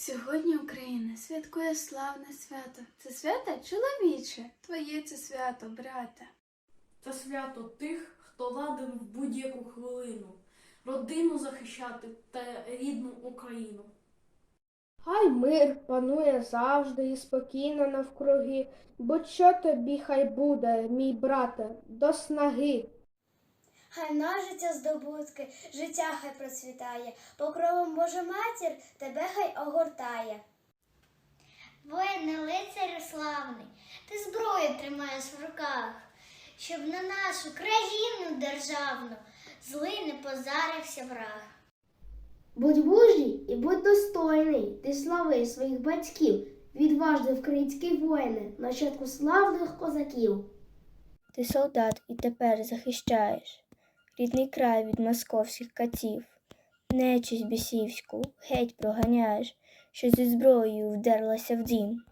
Сьогодні Україна святкує славне свято. Це свято чоловіче, твоє це свято, брате. Це свято тих, хто ладен в будь-яку хвилину родину захищати та рідну Україну. Хай мир панує завжди і спокійно навкруги, бо що тобі хай буде, мій брате, до снаги. Хай множиться здобутки, життя хай процвітає, покровом Божа матір тебе хай огортає. Воїне лицарю славний, ти зброю тримаєш в руках, щоб на нашу країну державну злий не позарився враг. Будь мужній і будь достойний, ти слави своїх батьків, відважний український воїне, нащадку славних козаків. Ти солдат і тепер захищаєш рідний край від московських катів, нечість бісівську геть проганяєш, що зі зброєю вдерлася в дім.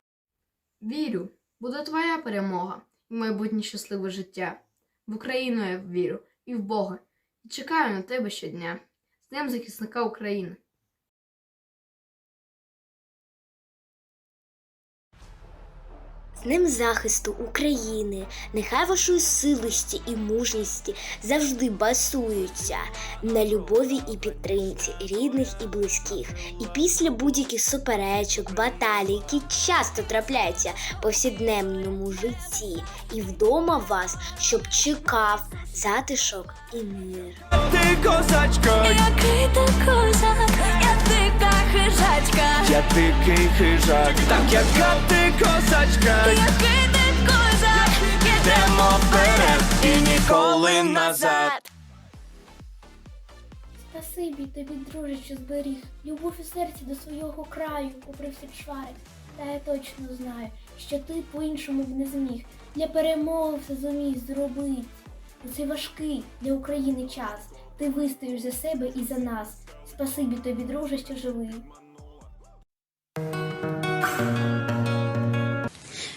Вірю, буде твоя перемога і майбутнє щасливе життя. В Україну я вірю і в Бога, і чекаю на тебе щодня. З Днем захисника України. Днем захисту України, нехай вашої силості і мужності завжди басуються на любові і підтримці рідних і близьких. І після будь-яких суперечок, баталій, які часто трапляються в повсякденному житті, і вдома вас, щоб чекав затишок і мир. Ти козачка, Який ти козак, я дика хижачка, я дикий хижак, так яка ти козачка, який ти козак, йдемо вперед і ніколи назад. Спасибі тобі, друже, що зберіг любов у серці до свого краю, попри всі чвари. Та я точно знаю, що ти по-іншому б не зміг. Для перемоги все зуміг зробити. У цей важкий для України час. Ти вистоїш за себе і за нас. Спасибі тобі, друже, що живий.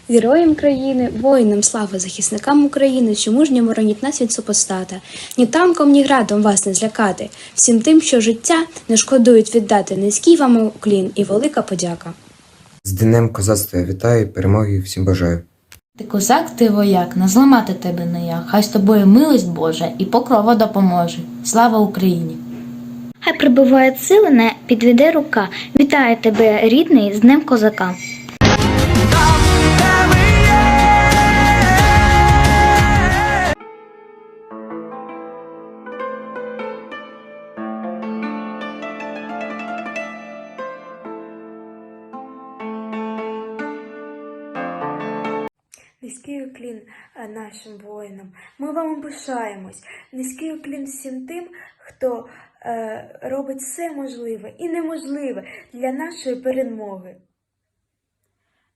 Героям країни, воїнам слави, захисникам України, що мужньо боронять нас від супостата. Ні танком, ні градом вас не злякати. Всім тим, що життя не шкодують віддати. Низький вам уклін і велика подяка. З днем козацтва вітаю, перемоги всім бажаю. Ти козак, ти вояк, не зламати тебе не я. Хай з тобою милость Божа і покрова допоможе. Слава Україні! Хай прибуває сили, не підведе рука. Вітаю тебе, рідний, з Днем козака. Низький уклін е, нашим воїнам. Ми вам пишаємось. Низький уклін всім тим, хто е, робить все можливе і неможливе для нашої перемоги.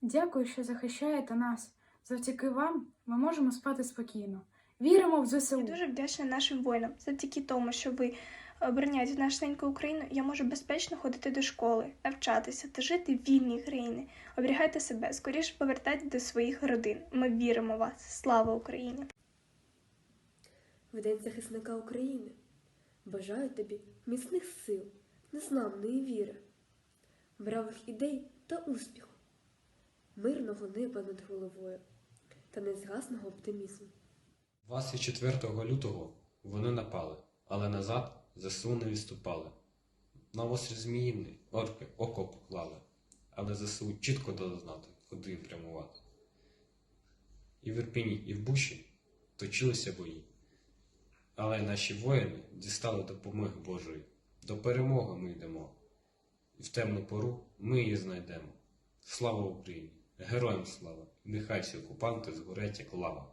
Дякую, що захищаєте нас. Завдяки вам ми можемо спати спокійно. Віримо в ЗСУ. Я дуже вдячна нашим воїнам. Завдяки тому, що ви обороняєте нашу неньку Україну, я можу безпечно ходити до школи, навчатися та жити в вільній країні. Оберігайте себе, скоріше повертайте до своїх родин. Ми віримо в вас. Слава Україні! В День захисника України бажаю тобі міцних сил, незламної віри, бравих ідей та успіху, мирного неба над головою та незгасного оптимізму. 24 лютого вони напали, але назад ЗСУ не відступали. На острів Зміїний орки окоп клали, але ЗСУ чітко дали знати, куди їм прямувати. І в Ірпіні, і в Буші точилися бої. Але наші воїни дістали допомоги Божої. До перемоги ми йдемо. І в темну пору ми її знайдемо. Слава Україні! Героям слава! Нехай всі окупанти згорять, як лава.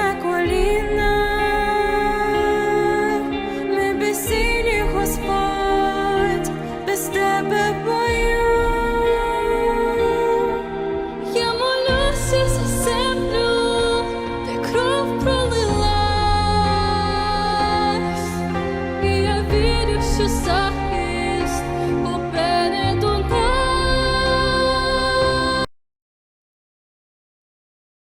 you so